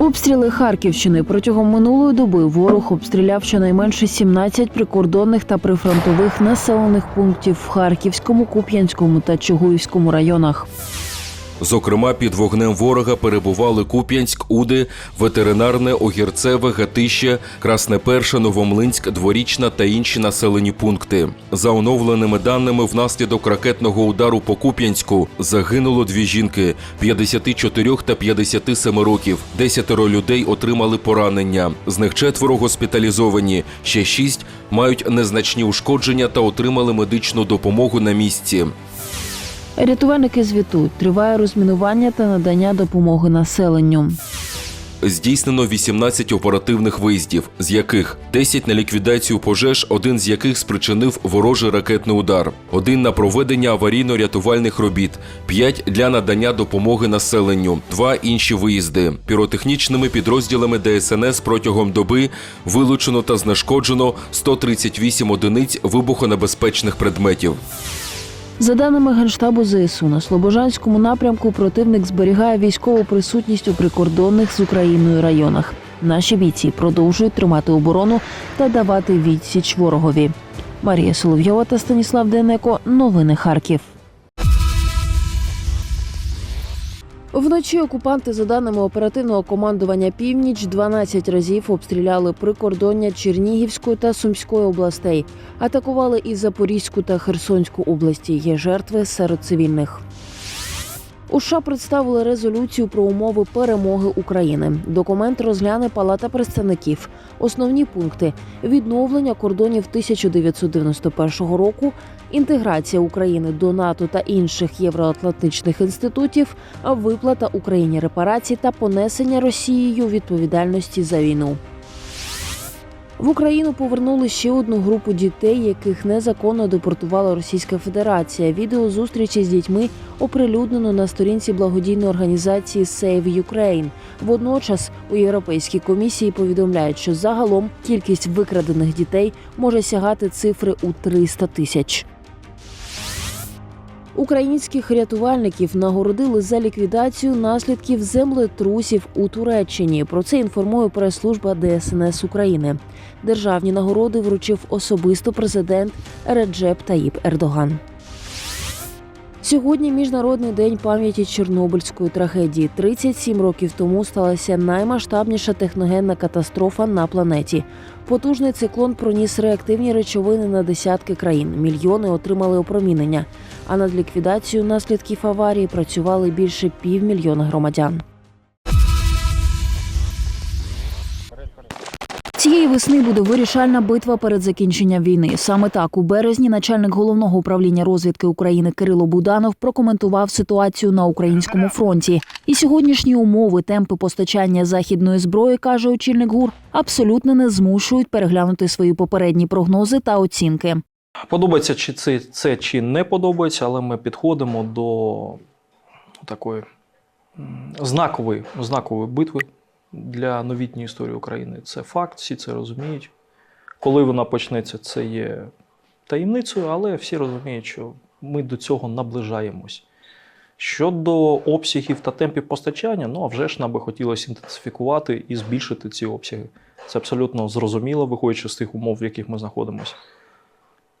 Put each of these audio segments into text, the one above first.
Обстріли Харківщини протягом минулої доби ворог обстріляв щонайменше 17 прикордонних та прифронтових населених пунктів в Харківському, Куп'янському та Чугуївському районах. Зокрема, під вогнем ворога перебували Куп'янськ, Уди, ветеринарне, Огірцеве, Гатище, Красне Перше, Новомлинськ, Дворічна та інші населені пункти. За оновленими даними, внаслідок ракетного удару по Куп'янську загинуло дві жінки 54 та 57 років. Десятеро людей отримали поранення. З них четверо госпіталізовані. Ще шість мають незначні ушкодження та отримали медичну допомогу на місці. Рятувальники звітують, триває розмінування та надання допомоги населенню. Здійснено 18 оперативних виїздів, з яких 10 на ліквідацію пожеж, один з яких спричинив ворожий ракетний удар, один на проведення аварійно-рятувальних робіт, 5 для надання допомоги населенню, два інші виїзди. Піротехнічними підрозділами ДСНС протягом доби вилучено та знешкоджено 138 одиниць вибухонебезпечних предметів. За даними Генштабу ЗСУ, на Слобожанському напрямку противник зберігає військову присутність у прикордонних з Україною районах. Наші бійці продовжують тримати оборону та давати відсіч ворогові. Марія Соловйова та Станіслав Денеко. Новини Харків. Вночі окупанти, за даними оперативного командування Північ, 12 разів обстріляли прикордоння Чернігівської та Сумської областей. Атакували і Запорізьку та Херсонську області. Є жертви серед цивільних. У США представили резолюцію про умови перемоги України. Документ розгляне Палата представників. Основні пункти: відновлення кордонів 1991 року, інтеграція України до НАТО та інших євроатлантичних інститутів, виплата Україні репарацій та понесення Росією відповідальності за війну. В Україну повернули ще одну групу дітей, яких незаконно депортувала Російська Федерація. Відео зустрічі з дітьми оприлюднено на сторінці благодійної організації Save Ukraine. Водночас у Європейській комісії повідомляють, що загалом кількість викрадених дітей може сягати цифри у 300 тисяч. Українських рятувальників нагородили за ліквідацію наслідків землетрусів у Туреччині. Про це інформує прес-служба ДСНС України. Державні нагороди вручив особисто президент Реджеп Таїп Ердоган. Сьогодні міжнародний день пам'яті Чорнобильської трагедії. 37 років тому сталася наймасштабніша техногенна катастрофа на планеті. Потужний циклон проніс реактивні речовини на десятки країн. Мільйони отримали опромінення. А над ліквідацією наслідків аварії працювали більше півмільйона громадян. Цієї весни буде вирішальна битва перед закінченням війни. Саме так у березні начальник головного управління розвідки України Кирило Буданов прокоментував ситуацію на українському фронті. І сьогоднішні умови, темпи постачання західної зброї, каже очільник ГУР, абсолютно не змушують переглянути свої попередні прогнози та оцінки. Подобається чи це, це чи не подобається, але ми підходимо до такої знакової, знакової битви для новітньої історії України. Це факт, всі це розуміють. Коли вона почнеться, це є таємницею, але всі розуміють, що ми до цього наближаємось. Щодо обсягів та темпів постачання, ну а вже ж нам би хотілося інтенсифікувати і збільшити ці обсяги. Це абсолютно зрозуміло, виходячи з тих умов, в яких ми знаходимося.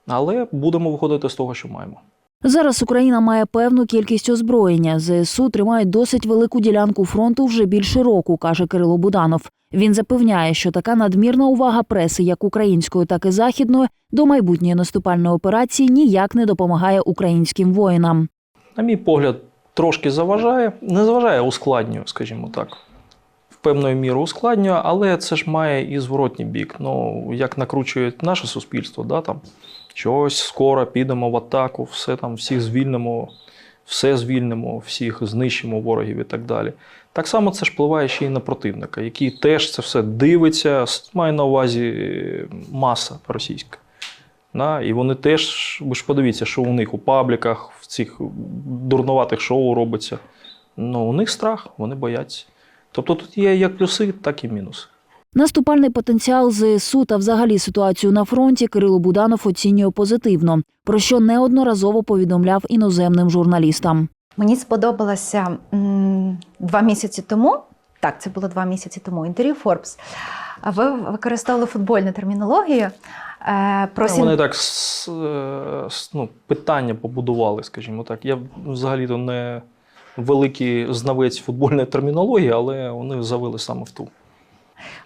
Але будемо виходити з того, що маємо. Зараз Україна має певну кількість озброєння. ЗСУ тримають досить велику ділянку фронту вже більше року, каже Кирило Буданов. Він запевняє, що така надмірна увага преси, як української, так і західної, до майбутньої наступальної операції ніяк не допомагає українським воїнам. На мій погляд, трошки заважає, не заважає, ускладнює, скажімо так. В певною мірою ускладнює, але це ж має і зворотній бік. Ну, як накручує наше суспільство, да, там, що ось скоро підемо в атаку, все там, всіх звільнимо, все звільнимо, всіх знищимо ворогів і так далі. Так само це ж впливає ще й на противника, який теж це все дивиться, має на увазі е, маса російська. Да? І вони теж, ви ж подивіться, що у них у пабліках, в цих дурнуватих шоу робиться. Ну, у них страх, вони бояться. Тобто тут є як плюси, так і мінуси. Наступальний потенціал ЗСУ та взагалі ситуацію на фронті Кирило Буданов оцінює позитивно, про що неодноразово повідомляв іноземним журналістам. Мені сподобалося м, два місяці тому Так, це було два місяці тому. Інтерв'ю Forbes. А Ви використовували футбольну термінологію. Е, про Ну, сім- Вони так е, ну, питання побудували, скажімо так. Я взагалі-то не великий знавець футбольної термінології, але вони завели саме в ту.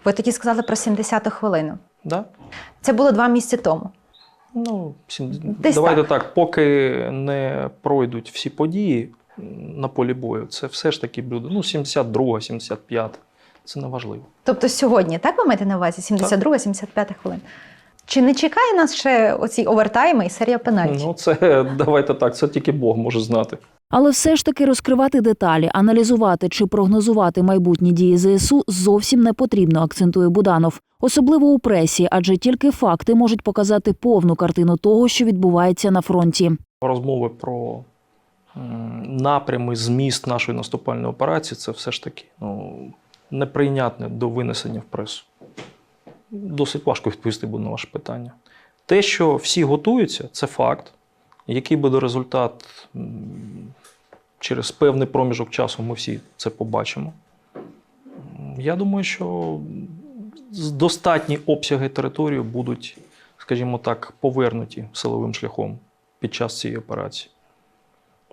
Ви тоді сказали про 70-ту хвилину. Да? Це було два місяці тому. Ну, Десь давайте так. так. поки не пройдуть всі події на полі бою, це все ж таки буде ну, 72, 75. Це не важливо. Тобто сьогодні, так ви маєте на увазі? 72 75 хвилин. Чи не чекає нас ще оці овертайми і серія пенальті? Ну, це давайте так, це тільки Бог може знати. Але все ж таки розкривати деталі, аналізувати чи прогнозувати майбутні дії ЗСУ зовсім не потрібно, акцентує Буданов. Особливо у пресі, адже тільки факти можуть показати повну картину того, що відбувається на фронті. Розмови про напрями, зміст нашої наступальної операції це все ж таки ну, неприйнятне до винесення в пресу. Досить важко відповісти буде на ваше питання. Те, що всі готуються, це факт. Який буде результат через певний проміжок часу, ми всі це побачимо. Я думаю, що достатні обсяги території будуть, скажімо так, повернуті силовим шляхом під час цієї операції.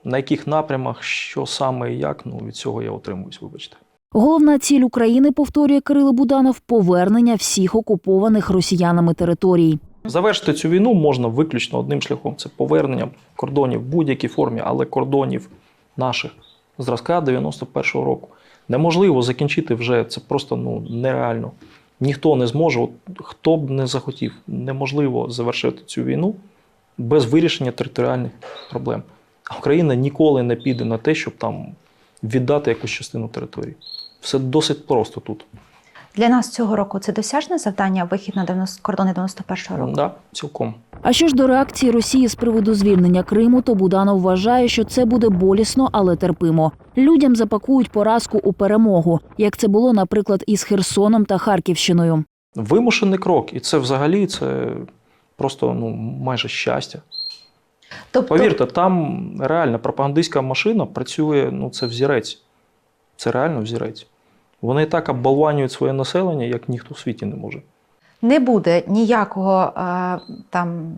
На яких напрямах, що саме і як, ну від цього я отримуюсь, вибачте. Головна ціль України, повторює Кирило Буданов, повернення всіх окупованих росіянами територій. Завершити цю війну можна виключно одним шляхом: це повернення кордонів в будь-якій формі, але кордонів наших зразка 91-го року. Неможливо закінчити вже це просто ну, нереально. Ніхто не зможе, от, хто б не захотів, неможливо завершити цю війну без вирішення територіальних проблем. А Україна ніколи не піде на те, щоб там віддати якусь частину території. Все досить просто тут. Для нас цього року це досяжне завдання вихід на 90, кордони 91-го року. Да, цілком. А що ж до реакції Росії з приводу звільнення Криму, то Буданов вважає, що це буде болісно, але терпимо. Людям запакують поразку у перемогу, як це було, наприклад, із Херсоном та Харківщиною. Вимушений крок, і це взагалі це просто ну, майже щастя. Тобто, Повірте, там реально пропагандистська машина працює, ну це взірець. Це реально взірець. Вони так оббалванюють своє населення, як ніхто в світі не може. не буде ніякого е, там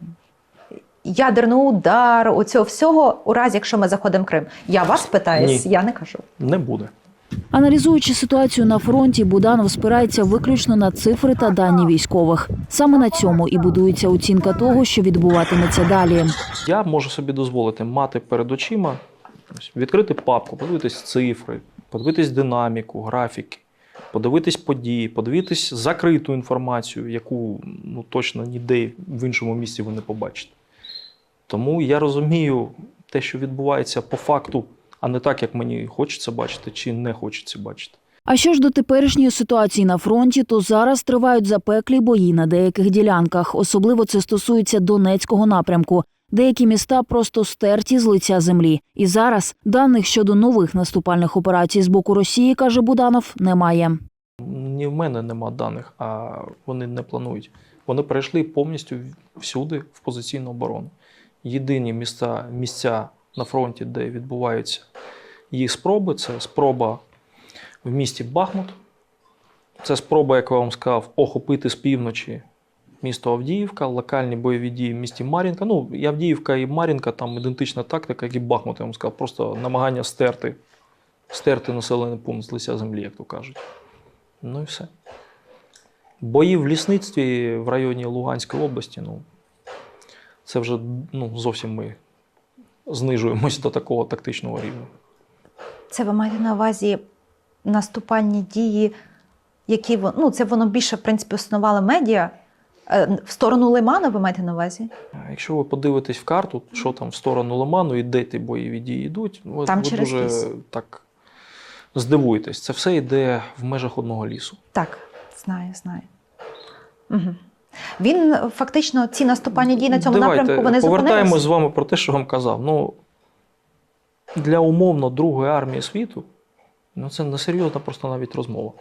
ядерного удару, оцього всього, у разі, якщо ми заходимо в Крим. Я вас питаюсь, Ні. я не кажу. Не буде. Аналізуючи ситуацію на фронті, Буданов спирається виключно на цифри та дані військових. Саме на цьому і будується оцінка того, що відбуватиметься далі. Я можу собі дозволити мати перед очима, ось, відкрити папку, подивитись цифри, подивитись динаміку, графіки, подивитись події, подивитись закриту інформацію, яку ну, точно ніде в іншому місці ви не побачите. Тому я розумію те, що відбувається по факту, а не так, як мені хочеться бачити чи не хочеться бачити. А що ж до теперішньої ситуації на фронті, то зараз тривають запеклі бої на деяких ділянках. Особливо це стосується Донецького напрямку. Деякі міста просто стерті з лиця землі. І зараз даних щодо нових наступальних операцій з боку Росії, каже Буданов, немає. Ні в мене нема даних, а вони не планують. Вони перейшли повністю всюди в позиційну оборону. Єдині місця, місця на фронті, де відбуваються їх спроби, це спроба в місті Бахмут. Це спроба, як я вам сказав, охопити з півночі місто Авдіївка, локальні бойові дії в місті Мар'їнка. Ну, і Авдіївка і Мар'їнка там ідентична тактика, як і Бахмут, я вам сказав, просто намагання стерти, стерти населений пункт з лиця землі, як то кажуть. Ну і все. Бої в лісництві в районі Луганської області, ну, це вже ну, зовсім ми знижуємось до такого тактичного рівня. Це ви маєте на увазі наступальні дії, які ну, це воно більше, в принципі, основало медіа. Е, В сторону Лиману ви маєте на увазі? Якщо ви подивитесь в карту, що там в сторону Лиману і де ті бойові дії йдуть, ви, Там ви через дуже ліс. так здивуєтесь. Це все йде в межах одного лісу. Так, знаю, знаю. Угу. Він е, фактично ці наступальні дії на цьому Давайте, напрямку вони повертаємось з вами про те, що вам казав. Ну, для умовно Другої армії світу ну, це несерйозна просто навіть розмова.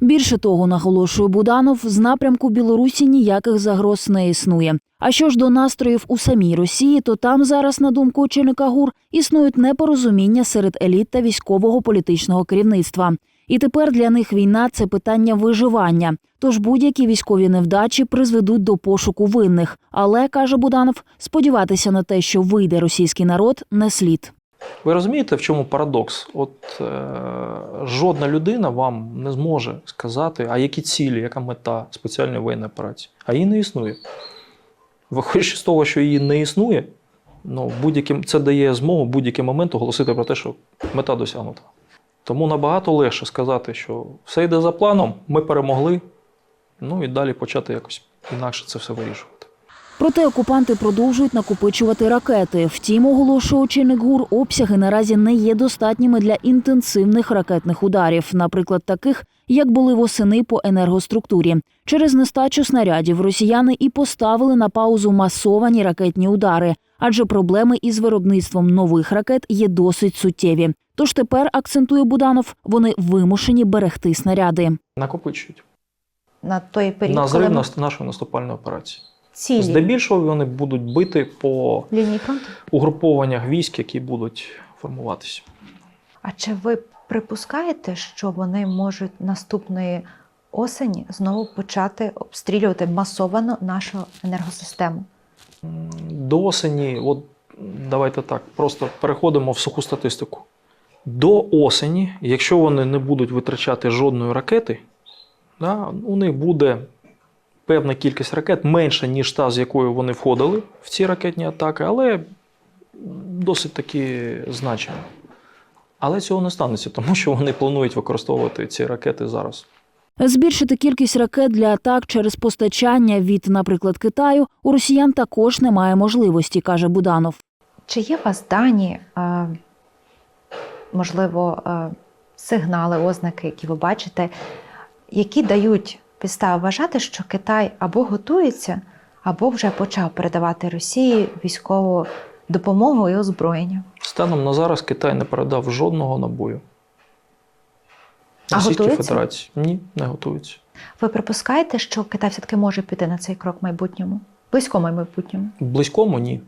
Більше того, наголошує Буданов, з напрямку Білорусі ніяких загроз не існує. А що ж до настроїв у самій Росії, то там зараз, на думку очільника ГУР, існують непорозуміння серед еліт та військового політичного керівництва. І тепер для них війна це питання виживання. Тож будь-які військові невдачі призведуть до пошуку винних. Але каже Буданов, сподіватися на те, що вийде російський народ, не слід. Ви розумієте, в чому парадокс? От е, жодна людина вам не зможе сказати, а які цілі, яка мета спеціальної воєнної операції. А її не існує. Виходячи з того, що її не існує, ну, це дає змогу будь-який момент оголосити про те, що мета досягнута. Тому набагато легше сказати, що все йде за планом, ми перемогли, ну і далі почати якось інакше це все вирішувати. Проте окупанти продовжують накопичувати ракети. Втім, оголошує очільник ГУР, обсяги наразі не є достатніми для інтенсивних ракетних ударів, наприклад, таких, як були восени по енергоструктурі. Через нестачу снарядів росіяни і поставили на паузу масовані ракетні удари, адже проблеми із виробництвом нових ракет є досить суттєві. Тож тепер акцентує Буданов, вони вимушені берегти снаряди. Накопичують На той період, на коли зрив нас- нашої наступальної операції. Цілі Здебільшого вони будуть бити по лінії фронту. угрупованнях військ, які будуть формуватися. А чи ви припускаєте, що вони можуть наступної осені знову почати обстрілювати масовано нашу енергосистему? До осені, от давайте так, просто переходимо в суху статистику. До осені, якщо вони не будуть витрачати жодної ракети, да, у них буде певна кількість ракет менша, ніж та, з якою вони входили в ці ракетні атаки, але досить таки значимо. Але цього не станеться, тому що вони планують використовувати ці ракети зараз. Збільшити кількість ракет для атак через постачання від, наприклад, Китаю у росіян також немає можливості, каже Буданов. Чи є у вас дані, можливо, сигнали, ознаки, які ви бачите, які дають підстави вважати, що Китай або готується, або вже почав передавати Росії військову допомогу і озброєння? Станом на зараз Китай не передав жодного набою. Російській? Федерації. Ні, не готується. Ви припускаєте, що Китай все-таки може піти на цей крок в майбутньому? Близькому майбутньому? Близькому ні.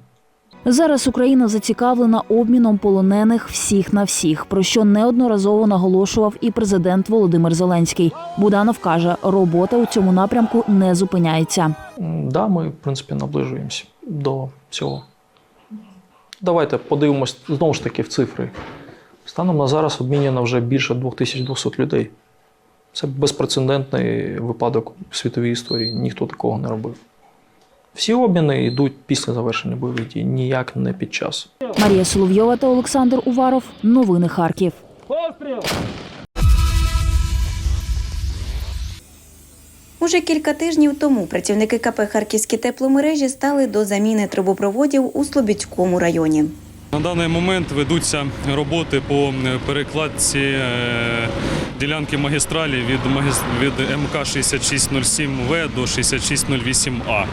Зараз Україна зацікавлена обміном полонених всіх на всіх, про що неодноразово наголошував і президент Володимир Зеленський. Буданов каже, робота у цьому напрямку не зупиняється. Да, ми, в принципі, наближуємося до цього. Давайте подивимось знову ж таки в цифри. Станом на зараз обміняно вже більше 2200 людей. Це безпрецедентний випадок в світовій історії. Ніхто такого не робив. Всі обміни йдуть після завершення бойових дій, ніяк не під час. Марія Соловйова та Олександр Уваров. Новини Харків. Уже кілька тижнів тому працівники КП Харківські тепломережі стали до заміни трубопроводів у Слобідському районі. На даний момент ведуться роботи по перекладці е, ділянки магістралі від, від МК 6607В до 6608А.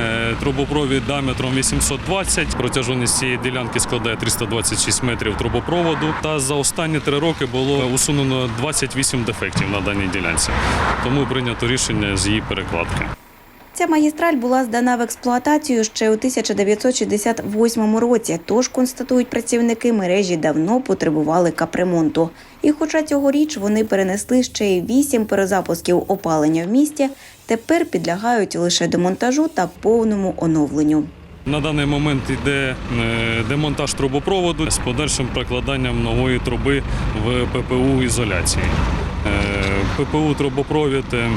Е, Трубопровід діаметром 820. Протяжність цієї ділянки складає 326 метрів трубопроводу. Та за останні три роки було усунено 28 дефектів на даній ділянці. Тому прийнято рішення з її перекладки. Ця магістраль була здана в експлуатацію ще у 1968 році, тож, констатують працівники мережі, давно потребували капремонту. І хоча цьогоріч вони перенесли ще й вісім перезапусків опалення в місті, тепер підлягають лише демонтажу та повному оновленню. На даний момент йде е, демонтаж трубопроводу з подальшим прокладанням нової труби в ППУ ізоляції. Е, ППУ трубопровід е,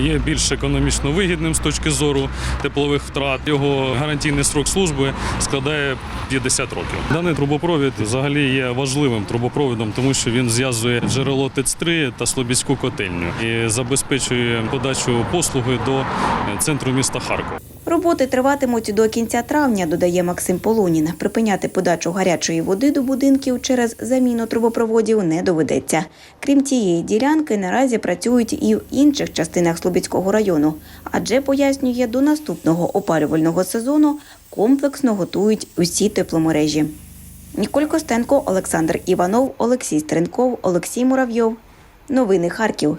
є більш економічно вигідним з точки зору теплових втрат. Його гарантійний срок служби складає 50 років. Даний трубопровід взагалі є важливим трубопроводом, тому що він зв'язує джерело ТЕЦ-3 та Слобідську котельню і забезпечує подачу послуги до е, центру міста Харкова. Роботи триватимуть до кінця травня, додає Максим Полунін. Припиняти подачу гарячої води до будинків через заміну трубопроводів не доведеться. Крім цієї ділянки, наразі працюють і в інших частинах Слобідського району, адже пояснює, до наступного опалювального сезону комплексно готують усі тепломережі. Ніколь Костенко, Олександр Іванов, Олексій Стренков, Олексій Муравйов. Новини Харків.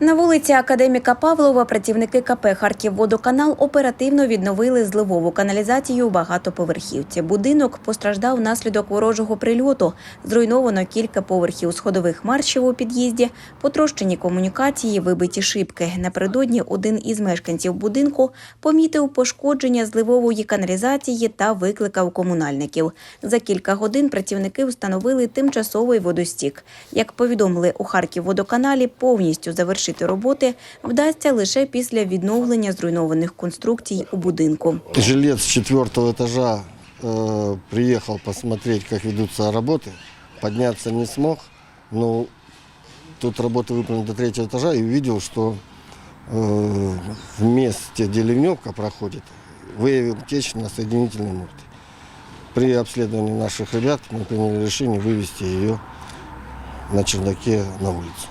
На вулиці Академіка Павлова працівники КП «Харківводоканал» оперативно відновили зливову каналізацію у багатоповерхівці. Будинок постраждав внаслідок ворожого прильоту. Зруйновано кілька поверхів сходових маршів у під'їзді, потрощені комунікації, вибиті шибки. Напередодні один із мешканців будинку помітив пошкодження зливової каналізації та викликав комунальників. За кілька годин працівники встановили тимчасовий водостік. Як повідомили у Харківводоканалі, повністю завершити роботи вдасться лише після відновлення зруйнованих конструкцій у будинку. Жилец четвертого этажа э, приехал посмотреть, как ведутся работы. Подняться не смог, но тут работы выполнены до третьего этажа и увидел, что э, в месте, где ливневка проходит, выявил течь на соединительной муфте. При обследовании наших ребят мы приняли решение вывести ее на чердаке на улицу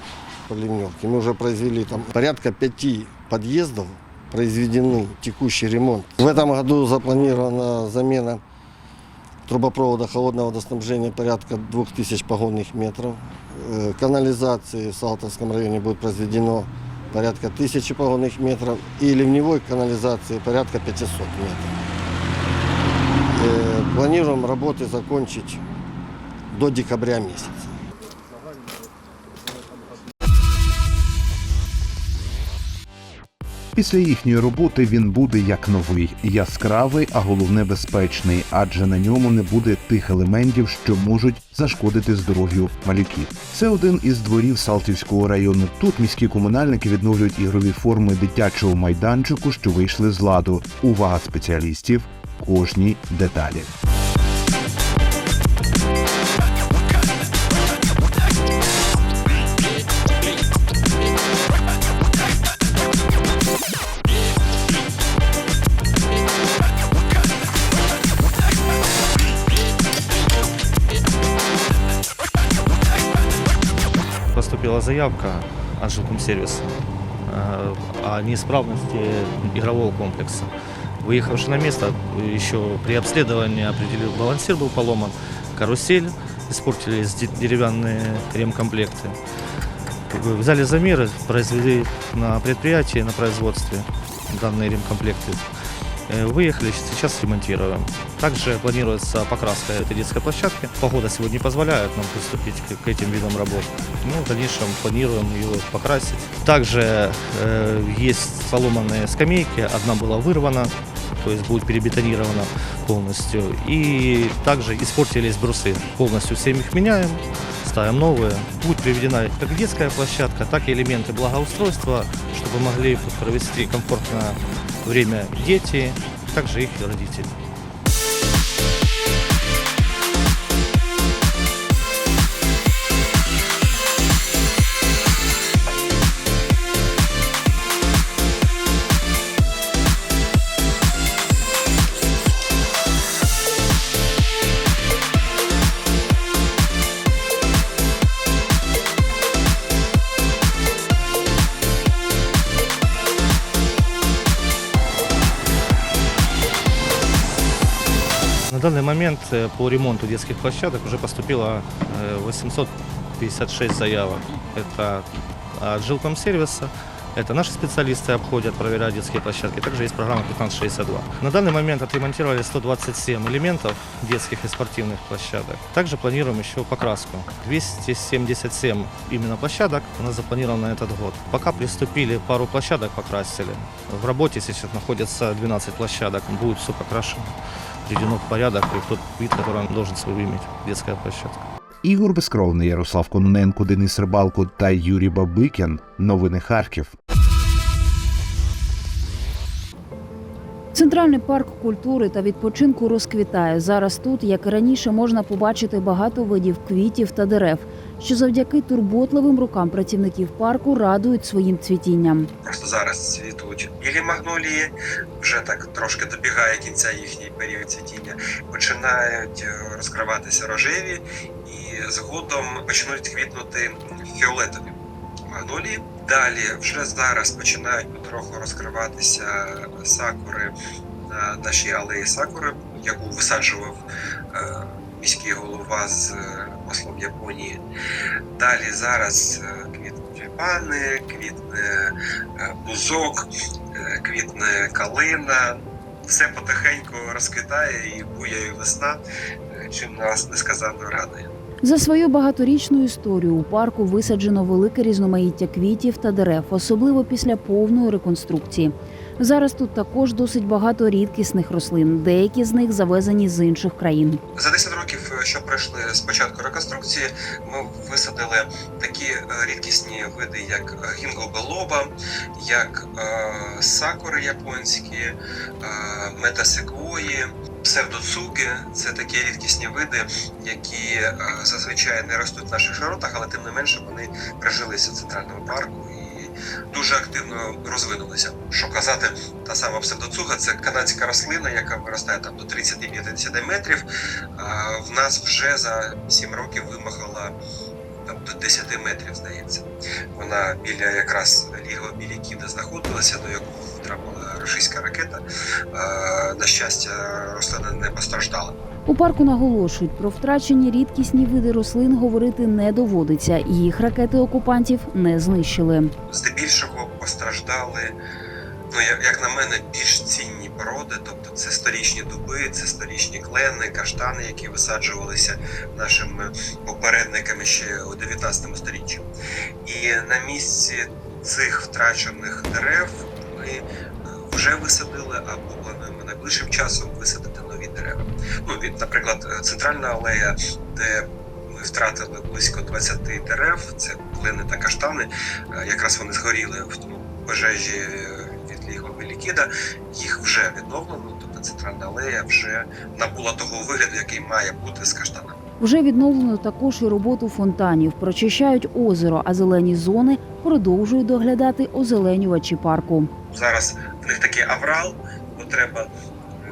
По ливневке. Мы уже произвели там порядка пяти подъездов, произведены текущий ремонт. В этом году запланирована замена трубопровода холодного водоснабжения порядка 2000 погонных метров. Э, Канализации в Салтовском районе будет произведено порядка 1000 погонных метров и ливневой канализации порядка 500 метров. Э, Планируем работы закончить до декабря месяца. Після їхньої роботи він буде як новий, яскравий, а головне безпечний, адже на ньому не буде тих елементів, що можуть зашкодити здоров'ю малюків. Це один із дворів Салтівського району. Тут міські комунальники відновлюють ігрові форми дитячого майданчику, що вийшли з ладу. Увага спеціалістів кожній деталі. Поступила заявка от жилкомсервиса э, о неисправности игрового комплекса. Выехавши на место, еще при обследовании определил, балансир был поломан, карусель, испортились де- деревянные ремкомплекты. Взяли замеры, произвели на предприятии, на производстве данные ремкомплекты. Э, Выехали, сейчас ремонтируем. Также планируется покраска этой детской площадки. Погода сегодня позволяет нам приступить к, этим видам работ. Ну, в дальнейшем планируем ее покрасить. Также э, есть поломанные скамейки. Одна была вырвана, то есть будет перебетонирована полностью. И также испортились брусы. Полностью всем их меняем, ставим новые. Будет приведена как детская площадка, так и элементы благоустройства, чтобы могли провести комфортное время дети, также их родители. Данный момент э, по ремонту детских площадок уже поступило э, 856 заявок. Это от жилкомсервиса, это наши специалисты обходят, проверяют детские площадки. Также есть программа 1562. На данный момент отремонтировали 127 элементов детских и спортивных площадок. Также планируем еще покраску. 277 именно площадок у нас запланировано на этот год. Пока приступили, пару площадок покрасили. В работе сейчас находится 12 площадок. Будет все покрашено приведено в порядок и в тот вид, который он должен свой иметь, детская площадка. Ігор Безкровний, Ярослав Кононенко, Денис Рибалко та Юрій Бабикін. Новини Харків. Центральний парк культури та відпочинку розквітає. Зараз тут, як і раніше, можна побачити багато видів квітів та дерев, що завдяки турботливим рукам працівників парку радують своїм цвітінням. Просто зараз цвітуть білі магнолії, вже так трошки добігає кінця їхній період цвітіння. Починають е, розкриватися рожеві і згодом почнуть квітнути фіолетові магнолії. Далі вже зараз починають потроху розкриватися сакури на нашій алеї сакури, яку висаджував е, міський голова з е, послом Японії. Далі зараз е, квітнуть тюльпани, квітне е, бузок, е, квітне калина. Все потихеньку розквітає і буяє весна, чим нас несказанно радує. За свою багаторічну історію у парку висаджено велике різноманіття квітів та дерев, особливо після повної реконструкції. Зараз тут також досить багато рідкісних рослин. Деякі з них завезені з інших країн. За 10 років, е, що пройшли з початку реконструкції, ми висадили такі е, рідкісні види, як е, гінго-белоба, як сакури японські, метасеквої, псевдоцуки. Це такі рідкісні види, які зазвичай не ростуть в наших широтах, але тим не менше вони прижилися в центральному парку. Дуже активно розвинулися. Що казати, та сама псевдоцуга це канадська рослина, яка виростає там до 30-50 метрів. А в нас вже за 7 років вимахала там до 10 метрів, здається. Вона біля якраз лігва біля Кіда знаходилася, до якого втрапила російська ракета. А, на щастя, рослина не постраждала. У парку наголошують про втрачені рідкісні види рослин говорити не доводиться. Їх ракети окупантів не знищили. Здебільшого постраждали, ну як, на мене, більш цінні породи, тобто це сторічні дуби, це сторічні клени, каштани, які висаджувалися нашими попередниками ще у 19 сторіччі. І на місці цих втрачених дерев ми е, вже висадили або плануємо найближчим часом висадити дерева. Ну, від, наприклад, центральна алея, де ми втратили близько 20 дерев, це клени та каштани. Е, Якраз вони згоріли в тому пожежі е, від лігва Белікіда. Їх вже відновлено, тобто центральна алея вже набула того вигляду, який має бути з каштанами. Вже відновлено також і роботу фонтанів, прочищають озеро, а зелені зони продовжують доглядати озеленювачі парку. Зараз в них такий аврал, бо треба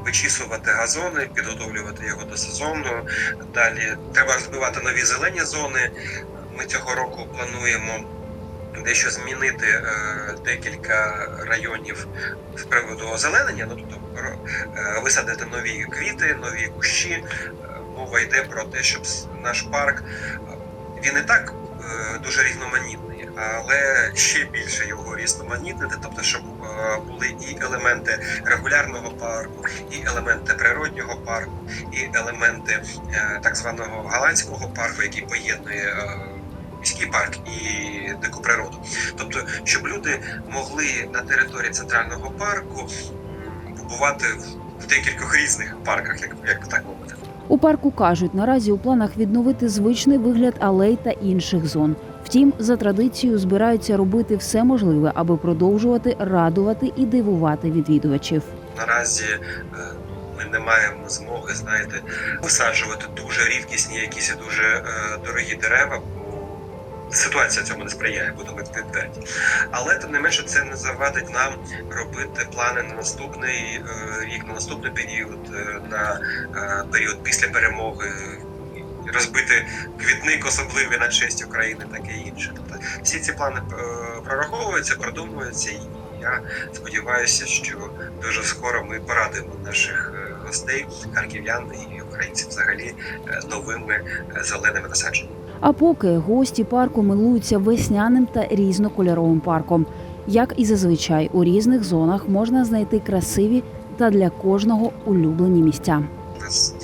вичісувати газони, підготовлювати його до сезону. Далі треба розбивати нові зелені зони. Ми цього року плануємо дещо змінити е, декілька районів з приводу озеленення, ну тобто ро- е, висадити нові квіти, нові кущі. Е, Мова йде про те, щоб наш парк він і так дуже різноманітний, але ще більше його різноманітнити, тобто, щоб е, були і елементи регулярного парку, і елементи природнього парку, і елементи е, так званого голландського парку, який поєднує. е, Міський парк і дику природу, тобто, щоб люди могли на території центрального парку побувати в- декількох різних парках, як, як так мовити. У парку кажуть, наразі у планах відновити звичний вигляд алей та інших зон. Втім, за традицією збираються робити все можливе, аби продовжувати радувати і дивувати відвідувачів. наразі е, ми не маємо змоги, знаєте, висаджувати дуже рідкісні, якісь дуже е, дорогі дерева. Ситуація цьому не сприяє, будемо відповідати. Але тим не менше це не завадить нам робити плани на наступний е, рік, на наступний період, на період після перемоги, розбити квітник особливий на честь України, таке інше. Тобто всі ці плани е, прораховуються, продумуються, і я сподіваюся, що дуже скоро ми порадимо наших е, гостей, харків'ян і українців взагалі е, новими зеленими насадженнями. А поки гості парку милуються весняним та різнокольоровим парком. Як і зазвичай, у різних зонах можна знайти красиві та для кожного улюблені місця. Нас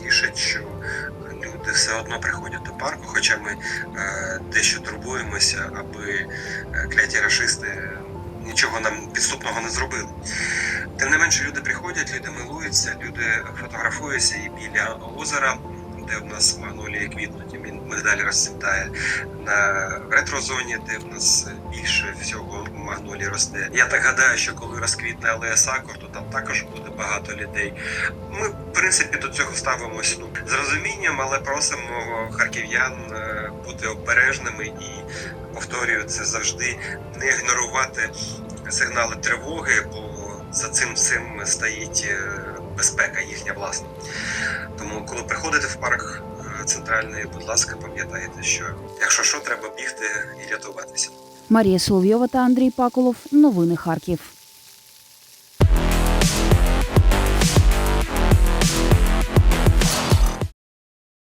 одно приходять до парку, хоча ми е, дещо турбуємося, аби е, кляті рашисти нічого нам підступного не зробили. Тим не менше, люди приходять, люди милуються, люди фотографуються і біля озера, де в нас магнолії і мигдаль розцвітає на ретрозоні, де в нас більше всього магнолій росте. Я так гадаю, що коли розквітне алея сакур, то там також буде багато людей. Ми, в принципі, до цього ставимось ну, з розумінням, але просимо харків'ян е, бути обережними і повторюю це завжди не ігнорувати сигнали тривоги, бо за цим всім стоїть е, безпека їхня власна. Тому, коли приходите в парк е, центральний, будь ласка, пам'ятайте, що якщо що, треба бігти і рятуватися. Марія Соловйова та Андрій Паколов. Новини Харків.